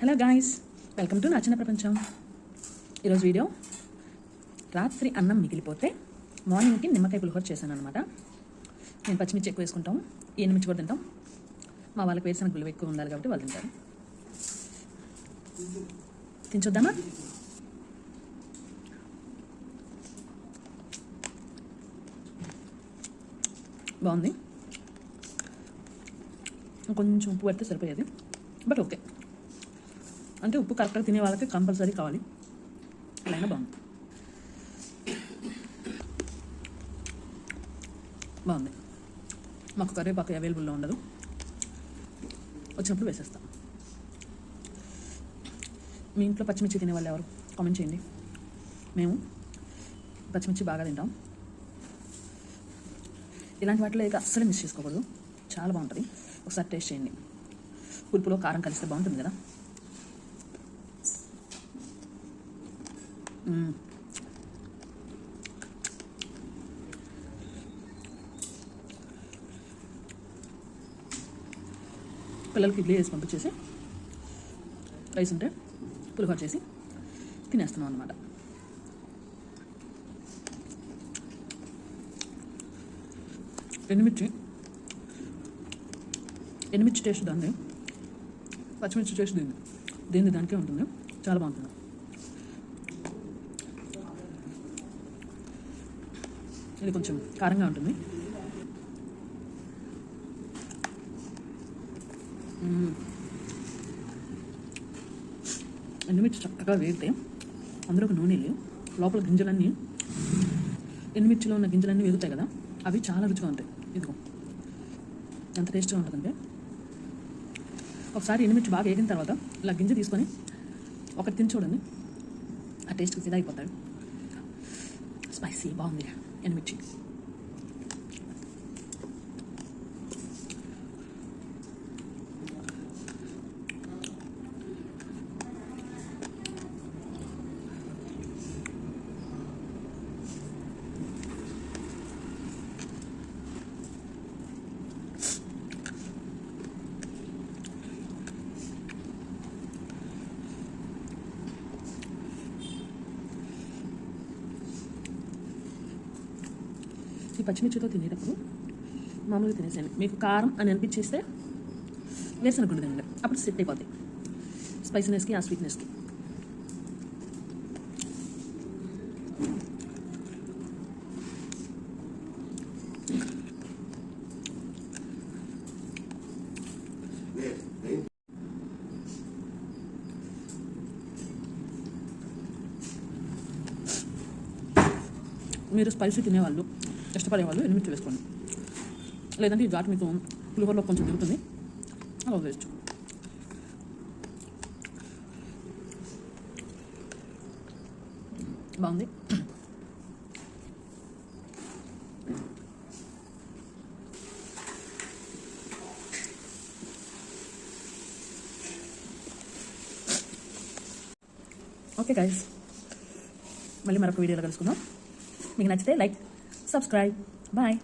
Hello guys welcome to నచ్చిన ప్రపంచం ఈరోజు వీడియో రాత్రి అన్నం మిగిలిపోతే మార్నింగ్కి నిమ్మకాయ పులిహోర చేశాను అనమాట నేను పచ్చిమిర్చి ఎక్కువ వేసుకుంటాం ఎండుమిర్చి కూడా తింటాం. మా వాళ్ళకి వేసిన గుళ్ళు ఎక్కువ ఉండాలి కాబట్టి వాళ్ళు తింటారు. తినచొద్దామా బాగుంది. కొంచెం ఉప్పు పడితే సరిపోయేది. బట్ ఓకే అంటే ఉప్పు కరెక్ట్గా తినే వాళ్ళకి కంపల్సరీ కావాలి. అలాగే బాగుంది. బాగుంది. మాకు కరివేపాకు అవైలబుల్లో ఉండదు. వచ్చినప్పుడు వేసేస్తాం. మీ ఇంట్లో పచ్చిమిర్చి తినే వాళ్ళు ఎవరు? కామెంట్ చేయండి. మేము పచ్చిమిర్చి బాగా తింటాం. ఇలాంటి వాటిలో ఇక అస్సలు మిస్ చేసుకోకూడదు. చాలా బాగుంటుంది. ఒకసారి టేస్ట్ చేయండి. పులుపులో కారం కలిస్తే బాగుంటుంది కదా? పిల్లలకి ఇడ్లీ వేసి పంపించేసి రైస్ ఉంటే పులిహోర చేసి తినేస్తున్నాం అనమాట ఎండుమిర్చి ఎండుమిర్చి టేస్ట్ దాన్ని పచ్చిమిర్చి టేస్ట్ దీన్ని దీన్ని దానికే ఉంటుంది. చాలా బాగుంటుంది. ఇది కొంచెం కారంగా ఉంటుంది. ఎండుమిర్చి చక్కగా వేగితే అందులో ఒక నూనె లేవు లోపల గింజలన్నీ ఎండుమిర్చిలో ఉన్న గింజలన్నీ వేగుతాయి కదా అవి చాలా రుచిగా ఉంటాయి. ఇదిగో. ఎంత టేస్ట్గా ఉంటుందంటే ఒకసారి ఎండుమిర్చి బాగా వేగిన తర్వాత ఇలా గింజ తీసుకొని ఒకటి తిని చూడండి. ఆ టేస్ట్కి ఫిదా అయిపోతాడు. స్పైసీ బాగుంది ఎండుమిర్చి ఈ పచ్చిమిర్చితో తినేటప్పుడు మామూలుగా తినేసేయండి. మీకు కారం అని అనిపించేస్తే వేసిన తినండి. అప్పుడు సెట్ అయిపోతాయి స్పైసీనెస్కి ఆ స్వీట్నెస్కి. మీరు స్పైసీ తినేవాళ్ళు ఇష్టపడేవాళ్ళు ఎనిమిది వేసుకోండి లేదంటే ఈ ఘాటు మీకు పులిహోరలో కొంచెం దిగుతుంది అలా వేయచ్చు బాగుంది. ఓకే గైస్ మళ్ళీ మరొక వీడియోలో కలుసుకుందాం. మీకు నచ్చితే లైక్ subscribe. Bye.